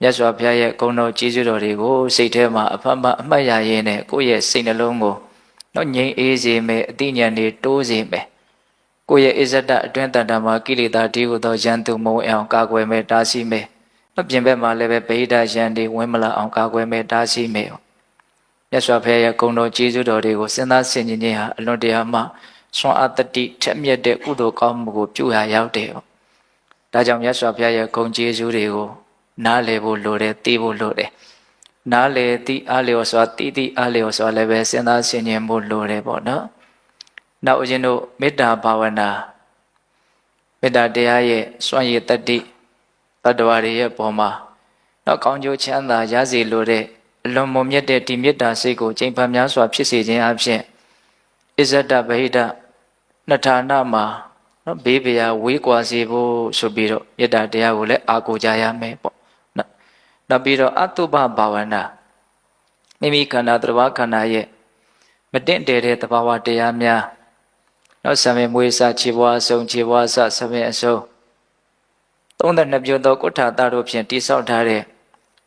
မြတ်စွာဘုရားရဲ့ဂုဏ်တော်ကျေးဇူးတော်တွေကိုစိတ်ထဲမှာအဖတ်မအမှတ်ရရင်းနဲ့ကိုယ့်ရဲ့စိတ်နှလုံးကိုတော့ငြိမ်အေးစေမယ်အသိဉာဏ်တွေတိုးစေမယ်ကိုယ့်ရဲ့အစ္ဆဒအတွင်းတန်တာမှာကိလေသာတီးကိုတော့ရန်သူမုံအောင်ကာကွယ်မယ်တားဆီးမယ်အပြင်ဘက်မှာလည်းပဲဗိဓာရန်တွေဝင်မလာအောင်ကာကွယ်မယ်တားဆီးမယ်မြတ်စွာဘုရားရဲ့ဂုဏ်တော်ကျေးဇူးတော်တွေကိုစဉ်းစားဆင်ခြင်ခြင်းဟာအလွန်တရာမှဆွမ်းအားတတိထက်မြက်တဲ့ကုသိုလ်ကောင်းမှုကိုပြုရရောက်တယ်ပေါ့ဒါကြောင့်မြတ်စွာဘုရားရဲ့ဂုဏ်ကျေးဇူးတွေကို နားလည်ဖို့လိုတယ်သိဖို့လိုတယ်နားလည်သိအားလျော်စွာသိသိအားလျော်စွာလည်းပဲစဉ်းစားဆင်ခြင်ဖို့လိုတယ်ပေါ့နော်နောက်ဦးဇင်းတို့မေတ္တာဘာဝနာမေတ္တာတရားရဲ့စွန့်ရည်တတ္တိတတ္တဝါတွေရဲ့ပုံမှာနောက်ကောင်းကျိုးချမ်းသာရစေလိုတဲ့အလွန်မွန်မြတ်တဲ့ဒီမေတ္တာစိတ်ကိုချိန်ဖန်များစွာဖြစ်စေခြင်းအပြင်ဣဇဒဗဟိတနှစ်ဌာနမှာနော်ဘေးပရာဝေးကွာစေဖို့ဆိုပြီးတော့မေတ္တာတရားကိုလည်းအာကိုကြရမယ်ပေါ့ နော်နောက်ပြီးတော့အတုပဘာဝနာမိမိခန္ဓာသဘာဝခန္ဓာရဲ့မတင့်တယ်တဲ့သဘာဝတရားများနောက်ဆံမေမွေးစားခြေပွားအစုံခြေပွားအစဆံမေအစုံ32ပြုသောကုဋ္ဌာတတို့ဖြင့်တိဆောက်ထားတဲ့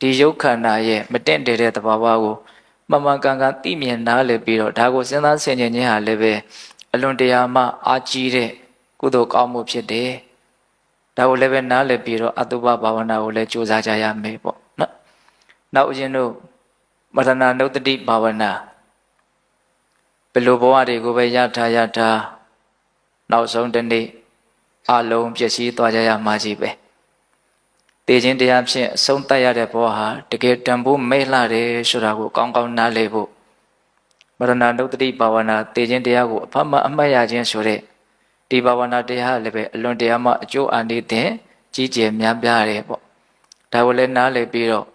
ဒီယုတ်ခန္ဓာရဲ့မတင့်တယ်တဲ့သဘာဝကိုမမှန်ကန်ကန်သိမြင်နားလည်ပြီးတော့ဒါကိုစဉ်းစားဆင်ခြင်ခြင်းဟာလည်းပဲအလွန်တရာမှအာကြီးတဲ့ကုသိုလ်ကောင်းမှုဖြစ်တယ်။ဒါကိုလည်းပဲနားလည်ပြီးတော့အတုပဘာဝနာကိုလည်းကြိုးစားကြရမယ်ပေါ့ နော်။နောက်ဦးဇင်းတို့မရဏနုတ္တိဘာဝနာဘယ်လိုဘဝတွေကိုပဲရထားရထားနောက်ဆုံးတစ်နေ့အလုံးပြည့်စည်သွားကြရမှာကြီးပဲ။တေခြင်းတရားဖြင့်အဆုံးတတ်ရတဲ့ဘဝဟာတကယ်တန်ဖိုးမဲလှတယ်ဆိုတာကိုကောင်းကောင်းနားလည်ဖို့မရဏနုတ္တိဘာဝနာတေခြင်းတရားကိုအဖတ်မအမှတ်ရခြင်းဆိုတဲ့ဒီဘာဝနာတရားလည်းပဲအလွန်တရာမှအကျိုးအာနိသင်ကြီးကျယ်များပြားတယ်ပေါ့ဒါကိုလည်းနားလည်ပြီးတော့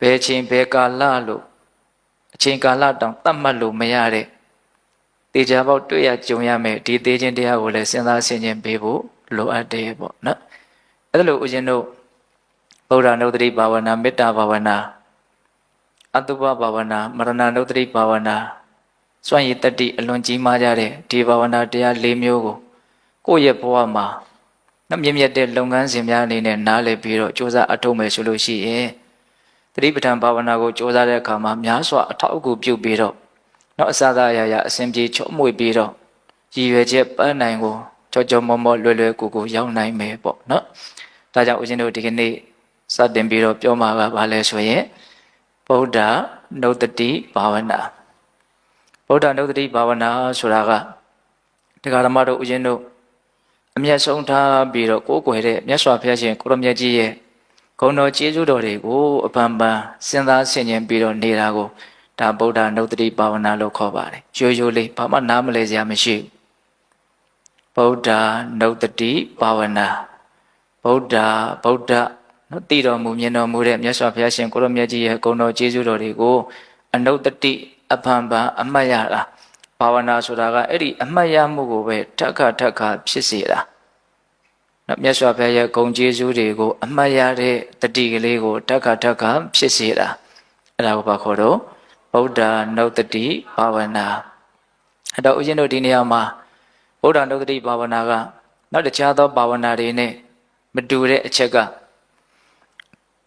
ဘယ်ချိန်ဘယ်ကာလလို့အချိန်ကာလတောင်တတ်မှတ်လို့မရတဲ့တေချာပေါက်တွေ့ရကြုံရမယ်ဒီသေးခြင်းတရားကိုလည်းစဉ်းစားဆင်ခြင်ပေးဖို့လိုအပ်တယ်ပေါ့နော်အဲ့ဒါလို့ဦးဇင်းတို့ဗုဒ္ဓနုဒ္ဓတိဘာဝနာမေတ္တာဘာဝနာအတုပဘာဝနာမရဏနုဒ္ဓတိဘာဝနာစွန့်ရည်တတိအလွန်ကြီးမားကြတဲ့ဒီဘာဝနာတရား၄မျိုးကိုကိုယ့်ရဲ့ဘဝမှာနှမြင့်မြတ်တဲ့လုပ်ငန်းစဉ်များအနေနဲ့နားလည်ပြီးတော့စ조사အထောက်မယ်ဆိုလို့ရှိရင် သတိပဋ္ဌာန်ဘာဝနာကိုစ조사တဲ့အခါမှာများစွာအထောက်အကူပြုပြီးတော့နောက်အစသာအရာရာအစဉ်ပြေချုံမွေပြီးတော့ရည်ရွယ်ချက်ပန်းနိုင်ကိုကြောကြောမောမောလွယ်လွယ်ကူကူရောက်နိုင်မယ်ပေါ့နော်ဒါကြောင့်ဦးဇင်းတို့ဒီကနေ့စတင်ပြီးတော့ပြောမှာကဘာလဲဆိုရင်ဗုဒ္ဓနုတ္တိဘာဝနာဗုဒ္ဓနုတ္တိဘာဝနာဆိုတာကတရားဓမ္မတို့ဦးဇင်းတို့အမျက်ဆုံးထားပြီးတော့ကိုးကွယ်တဲ့မြတ်စွာဘုရားရှင်ကိုရမြတ်ကြီးရဲ့ ဂုဏ်တော်ကျေးဇူးတော်တွေကိုအပံပန်စဉ်းစားဆင်ခြင်ပြီးတော့နေတာကိုဒါဗုဒ္ဓနုတ္တိဘာဝနာလို့ခေါ်ပါတယ်ရိုးရိုးလေးဘာမှနားမလဲစရာမရှိဘူးဗုဒ္ဓနုတ္တိဘာဝနာဗုဒ္ဓဗုဒ္ဓနော်တည်တော်မူမြင်တော်မူတဲ့မြတ်စွာဘုရားရှင်ကိုရမြတ်ကြီးရဲ့ဂုဏ်တော်ကျေးဇူးတော်တွေကိုအနုတ္တိအဖန်ပန်အမှတ်ရတာဘာဝနာဆိုတာကအဲ့ဒီအမှတ်ရမှုကိုပဲထက်ခါထက်ခါဖြစ်စေတာ နော်မြတ်စွာဘုရားရဲ့ဂုဏ်ကျေးဇူးတွေကိုအမှတ်ရတဲ့တတိကလေးကိုထက်ခါထက်ခါဖြစ်စေတာအဲ့ဒါကိုပါခေါ်တော့ဗုဒ္ဓနုတ္တိဘာဝနာအဲ့တော့ဦးဇင်းတို့ဒီနေရာမှာဗုဒ္ဓနုတ္တိဘာဝနာကနောက်တခြားသောဘာဝနာတွေနဲ့မတူတဲ့အချက်က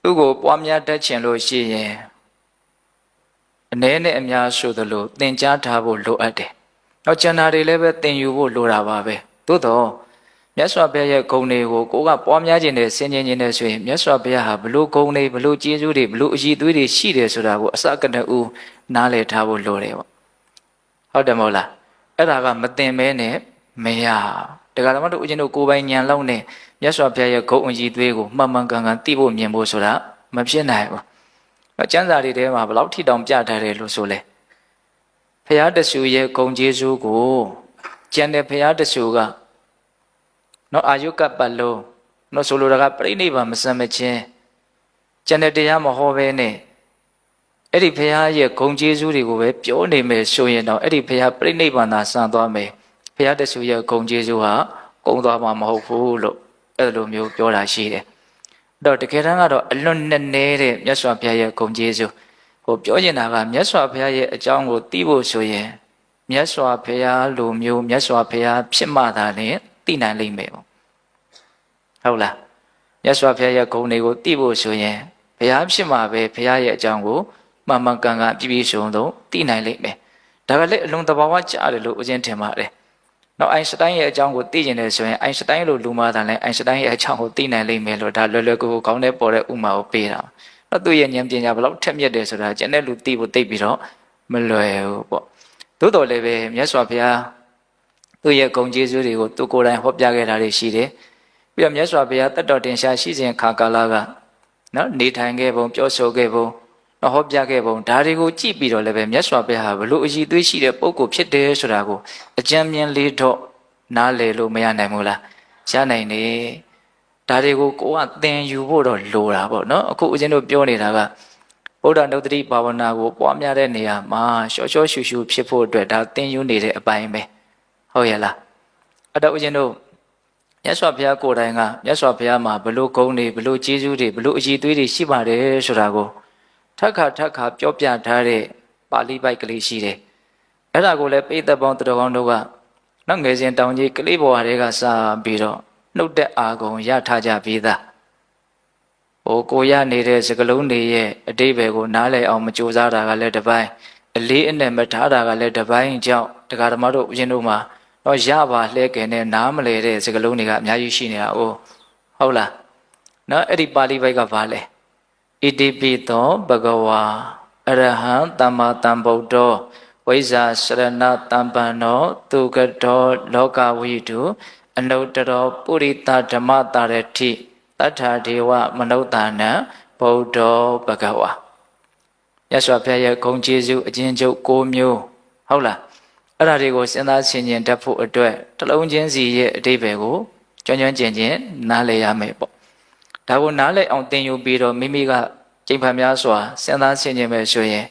သူ့ကိုပွားများတတ်ချင်လို့ရှိရင်အ ਨੇ နဲ့အများဆိုသလိုသင်ကြားထားဖို့လိုအပ်တယ်။နောက်ကျန်တာတွေလည်းပဲသင်ယူဖို့လိုတာပါပဲ။သို့တော့ မြတ်စွာဘုရားရဲ့ဂုဏ်တွေကိုကိုကပွားများခြင်းနဲ့ဆင်ခြင်ခြင်းနဲ့ဆိုရင်မြတ်စွာဘုရားဟာဘလို့ဂုဏ်တွေဘလို့ကျေးဇူးတွေဘလို့အည်သွေးတွေရှိတယ်ဆိုတာကိုအစကတည်းကနားလည်ထားဖို့လိုတယ်ပေါ့။ဟုတ်တယ်မဟုတ်လား။အဲ့ဒါကမသင်မဲနဲ့မရ။တရားဓမ္မတို့ဦးဇင်းတို့ကိုယ်ပိုင်ဉာဏ်လောက်နဲ့မြတ်စွာဘုရားရဲ့ဂုဏ်အည်သွေးကိုမှန်မှန်ကန်ကန်သိဖို့မြင်ဖို့ဆိုတာမဖြစ်နိုင်ဘူး။တော့ကျမ်းစာတွေထဲမှာဘယ်လောက်ထိတောင်ပြထားတယ်လို့ဆိုလဲ။ဘုရားတဆူရဲ့ဂုဏ်ကျေးဇူးကိုကျန်တဲ့ဘုရားတဆူက နော်အာယုကပတ်လုံးနော်ဆိုလိုတာကပြိဋိဘံမစံမချင်းကျန်တဲ့တရားမဟောဘဲနဲ့အဲ့ဒီဘုရားရဲ့ဂုဏ်ကျေးဇူးတွေကိုပဲပြောနေမယ်ဆိုရင်တော့အဲ့ဒီဘုရားပြိဋိဘံသာစံသွားမယ်ဘုရားတဆူရဲ့ဂုဏ်ကျေးဇူးဟာကုံသွားမှာမဟုတ်ဘူးလို့အဲ့လိုမျိုးပြောတာရှိတယ်တော့တကယ်တမ်းကတော့အလွန်နဲ့နေတဲ့မြတ်စွာဘုရားရဲ့ဂုဏ်ကျေးဇူးဟိုပြောနေတာကမြတ်စွာဘုရားရဲ့အကြောင်းကိုသိဖို့ဆိုရင်မြတ်စွာဘုရားလိုမျိုးမြတ်စွာဘုရားဖြစ်မှသာလျှင် သိနိုင်လိမ့်မယ်ပေါ့ဟုတ်လားမြတ်စွာဘုရားရဲ့ဂုဏ်တွေကိုသိဖို့ဆိုရင်ဘုရားဖြစ်မှာပဲဘုရားရဲ့အကြောင်းကိုမှန်မှန်ကန်ကန်ပြည့်ပြည့်စုံစုံသိနိုင်လိမ့်မယ်ဒါကလည်းအလွန်တဘာဝကျတယ်လို့ဦးဇင်းထင်ပါတယ်နောက်အိုင်စတိုင်းရဲ့အကြောင်းကိုသိကျင်တယ်ဆိုရင်အိုင်စတိုင်းလိုလူမှသာလဲအိုင်စတိုင်းရဲ့အကြောင်းကိုသိနိုင်လိမ့်မယ်လို့ဒါလွယ်လွယ်ကူကူကောင်းတဲ့ပေါ်တဲ့ဥမာကိုပေးတာတော့သူ့ရဲ့ဉာဏ်ပညာဘယ်လောက်ထက်မြက်တယ်ဆိုတာကျန်တဲ့လူသိဖို့သိပြီးတော့မလွယ်ဘူးပေါ့သို့တော်လည်းပဲမြတ်စွာဘုရား သူ့ရဲ့ဂုဏ်ကျေးဇူးတွေကိုသူကိုယ်တိုင်ဟောပြခဲ့တာတွေရှိတယ်ပြီးတော့မြတ်စွာဘုရားတတ်တော်တင်ရှားရှိစဉ်ခါကာလကနော်နေထိုင်ခဲ့ပုံပြောဆိုခဲ့ပုံတော့ဟောပြခဲ့ပုံဒါတွေကိုကြည့်ပြီးတော့လည်းပဲမြတ်စွာဘုရားဘလို့အည်သွေးရှိတဲ့ပုဂ္ဂိုလ်ဖြစ်တယ်ဆိုတာကိုအကြံဉာဏ်လေးတော့နားလည်လို့မရနိုင်ဘူးလားရနိုင်တယ်ဒါတွေကိုကိုကသင်ယူဖို့တော့လိုတာပေါ့နော်အခုဦးဇင်းတို့ပြောနေတာကဗုဒ္ဓနုတ္တိဘာဝနာကိုပွားများတဲ့နေရာမှာရှော့ရှော့ရှူရှူဖြစ်ဖို့အတွက်ဒါသင်ယူနေတဲ့အပိုင်းပဲ ဟုတ်ရဲ့လားအဲ့တော့ဦးဇင်းတို့မြတ်စွာဘုရားကိုယ်တိုင်ကမြတ်စွာဘုရားမှာဘလို့ဂုဏ်တွေဘလို့ကျေးဇူးတွေဘလို့အည်သွေးတွေရှိပါတယ်ဆိုတာကိုထက်ခါထက်ခါပြောပြထားတဲ့ပါဠိပိုက်ကလေးရှိတယ်အဲ့ဒါကိုလည်းပိဋကပေါင်းတတော်ကောင်းတို့ကနောက်ငယ်စဉ်တောင်ကြီးကလေးဘဝတွေကစပြီးတော့နှုတ်တဲ့အာကုံရထားကြပြီးသားဟိုကိုရနေတဲ့စကလုံးတွေရဲ့အတိဘယ်ကိုနားလည်အောင်မကြိုးစားတာကလည်းတစ်ပိုင်းအလေးအနက်မထားတာကလည်းတစ်ပိုင်းကြောင့်တရားဓမ္မတို့ဦးဇင်းတို့မှာ တော့ရပါလှဲကင်နဲ့နားမလဲတဲ့စကလုံးတွေကအများကြီးရှိနေတာအိုးဟုတ်လားနော်အဲ့ဒီပါဠိပိုက်ကဘာလဲဣတိပိသောဘဂဝါအရဟံသမ္မာသမ္ဗုဒ္ဓောဝိဇ္ဇာစရဏတမ္ပန္နောသူကတောလောကဝိတုအနုတ္တရောပုရိသဓမ္မတာရတိတတ္ထာဒေဝမနုဿာနံဗုဒ္ဓောဘဂဝါရသော်ဘုရားရဲ့ဂုဏ်ကျေးဇူးအချင်းချုပ်၉မျိုးဟုတ်လား အဲ့ဒါတွေကိုစဉ်းစားဆင်ခြင်တတ်ဖို့အတွက်တလုံးချင်းစီရဲ့အတိပ္ပယ်ကိုကျွမ်းကျွမ်းကျင်ကျင်နားလည်ရမယ်ပေါ့ဒါကိုနားလည်အောင်သင်ယူပြီးတော့မိမိကကျင့်ဖန်များစွာစဉ်းစားဆင်ခြင်မယ်ဆိုရင်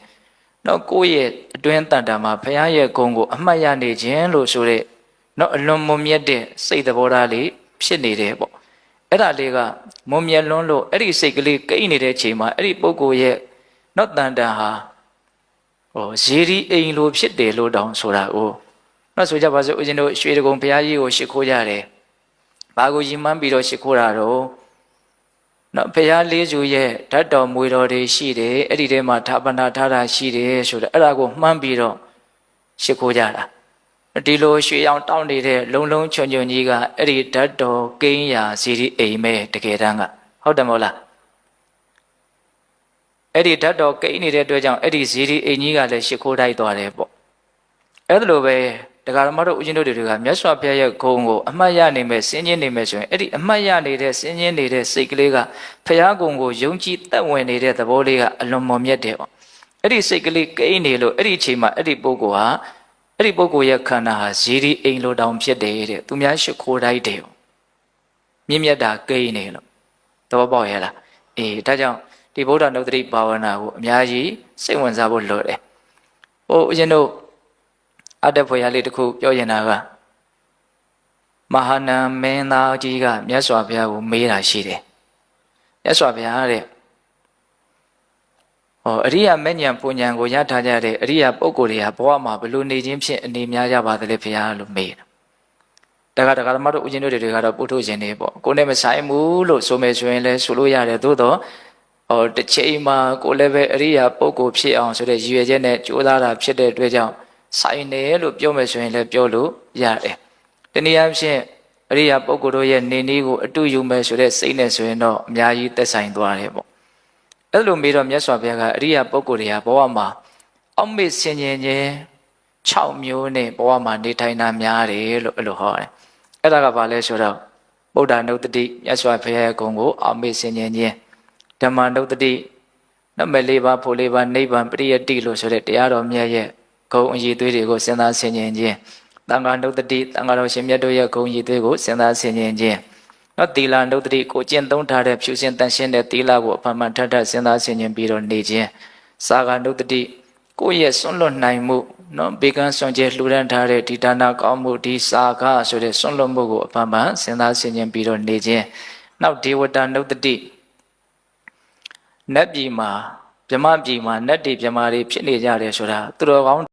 တော့ကိုယ့်ရဲ့အတွင်းတန်တာမှာဘုရားရဲ့ဂုဏ်ကိုအမှတ်ရနေခြင်းလို့ဆိုတဲ့တော့အလွန်မွန်မြတ်တဲ့စိတ်သဘောထားလေးဖြစ်နေတယ်ပေါ့အဲ့ဒါလေးကမွန်မြတ်လွန်းလို့အဲ့ဒီစိတ်ကလေးကိတ်နေတဲ့ချိန်မှာအဲ့ဒီပုဂ္ဂိုလ်ရဲ့တော့တန်တန်ဟာ ဟောဇေဒီအိမ်လိုဖြစ်တယ်လို့တောင်ဆိုတာကိုတော့ဆိုကြပါစို့ဦးဇင်းတို့ရွှေတကုံဘုရားကြီးကိုရှ िख ိုးကြတယ်ဘာကိုယဉ်မှန်းပြီးတော့ရှ िख ိုးတာတော့နော်ဘုရားလေးစုရဲ့ဓာတ်တော်မွေတော်တွေရှိတယ်အဲ့ဒီထဲမှာဌာပနာထားတာရှိတယ်ဆိုတော့အဲ့ဒါကိုမှန်းပြီးတော့ရှ िख ိုးကြတာဒီလိုရွှေရောင်တောင်းနေတဲ့လုံလုံချွန်ချွန်ကြီးကအဲ့ဒီဓာတ်တော်ကိန်းရာစီရီအိမ်မဲတကယ်တမ်းကဟုတ်တယ်မဟုတ်လား အဲ့ဒီဓာတ်တော်ကိန်းနေတဲ့အတွက်ကြောင့်အဲ့ဒီဇီရီအိမ်ကြီးကလည်းရှ िख ိုးတိုက်သွားတယ်ပေါ့အဲ့ဒါလိုပဲတရားဓမ္မတို့ဦးဇင်းတို့တွေကမြတ်စွာဘုရားရဲ့ဂုဏ်ကိုအမှတ်ရနိုင်မဲ့စင်ချင်းနေမဲ့ဆိုရင်အဲ့ဒီအမှတ်ရနေတဲ့စင်ချင်းနေတဲ့စိတ်ကလေးကဘုရားဂုဏ်ကိုယုံကြည်သက်ဝင်နေတဲ့သဘောလေးကအလွန်မွန်မြတ်တယ်ပေါ့အဲ့ဒီစိတ်ကလေးကိန်းနေလို့အဲ့ဒီအချိန်မှာအဲ့ဒီပုဂ္ဂိုလ်ဟာအဲ့ဒီပုဂ္ဂိုလ်ရဲ့ခန္ဓာဟာဇီရီအိမ်လိုတောင်ဖြစ်တယ်တဲ့သူများရှိခိုးတိုက်တယ်မြင့်မြတ်တာကိန်းနေလို့သဘောပေါက်ရဲ့လားအေးဒါကြောင့် ဒီဗုဒ္ဓနုတ္တိဘာဝနာကိုအများကြီးစိတ်ဝင်စားဖို့လိုတယ်ဟိုဦးဇင်းတို့အတ္တဖွယ်ရလေးတစ်ခုပြောရင်တာကမဟာနံမင်းသားကြီးကမြတ်စွာဘုရားကိုမေးတာရှိတယ်မြတ်စွာဘုရားတဲ့ဟောအရိယာမဉ္ဇဉ်ပူဉ္ဇဉ်ကိုရထားကြတဲ့အရိယာပုဂ္ဂိုလ်တွေဟာဘဝမှာဘယ်လိုနေခြင်းဖြင့်အနေများကြပါသလဲဘုရားလို့မေးတာတခါတခါဓမ္မတို့ဦးဇင်းတို့တွေကတော့ပုထုဇဉ်တွေပေါ့ကိုယ်နဲ့မဆိုင်ဘူးလို့ဆိုမယ်ဆိုရင်လည်းဆိုလို့ရတယ်သို့တော့ ဟောတစ်ချိန်မှာကိုယ်လည်းပဲအရိယာပုဂ္ဂိုလ်ဖြစ်အောင်ဆိုတဲ့ရည်ရွယ်ချက်နဲ့ကြိုးစားတာဖြစ်တဲ့အတွက်ကြောင့်ဆိုင်တယ်လို့ပြောမယ်ဆိုရင်လည်းပြောလို့ရတယ်။တနည်းအားဖြင့်အရိယာပုဂ္ဂိုလ်တို့ရဲ့နေနည်းကိုအတူယူမယ်ဆိုတဲ့စိတ်နဲ့ဆိုရင်တော့အများကြီးသက်ဆိုင်သွားတယ်ပေါ့။အဲ့လိုမေးတော့မြတ်စွာဘုရားကအရိယာပုဂ္ဂိုလ်တွေဟာဘဝမှာအောက်မေ့ဆင်ញင်ခြင်း6မျိုးနဲ့ဘဝမှာနေထိုင်တာများတယ်လို့အဲ့လိုဟောတယ်။အဲ့ဒါကဘာလဲဆိုတော့ဗုဒ္ဓနုတ္တိမြတ်စွာဘုရားရဲ့ဂုဏ်ကိုအောက်မေ့ဆင်ញင်ခြင်း ဓမ္မနုတ္တိနမလေးပါဖို့လေးပါနိဗ္ဗာန်ပရိယတ္တိလို့ဆိုတဲ့တရားတော်မြတ်ရဲ့ဂုံအည်သွေးတွေကိုစဉ်းစားဆင်ခြင်ခြင်းတန်ခါနုတ္တိတန်ခါတော်ရှင်မြတ်တို့ရဲ့ဂုံအည်သွေးကိုစဉ်းစားဆင်ခြင်ခြင်းနော်သီလနုတ္တိကိုကျင့်သုံးထားတဲ့ဖြူစင်တန်ရှင်းတဲ့သီလကိုအဖန်ဖန်ထပ်ထပ်စဉ်းစားဆင်ခြင်ပြီးတော့နေခြင်းစာဂနုတ္တိကိုယ့်ရဲ့စွန့်လွတ်နိုင်မှုနော်ဘေကန်းစွန့်ကျဲလှူဒန်းထားတဲ့ဒီဒါနာကောင်းမှုဒီစာကဆိုတဲ့စွန့်လွတ်မှုကိုအဖန်ဖန်စဉ်းစားဆင်ခြင်ပြီးတော့နေခြင်းနောက်ဒေဝတာနုတ္တိ နတ်ပြည်မှာမြမပြည်မှာနတ်တွေမြမာတွေဖြစ်နေကြတယ်ဆိုတာသူတော်ကောင်း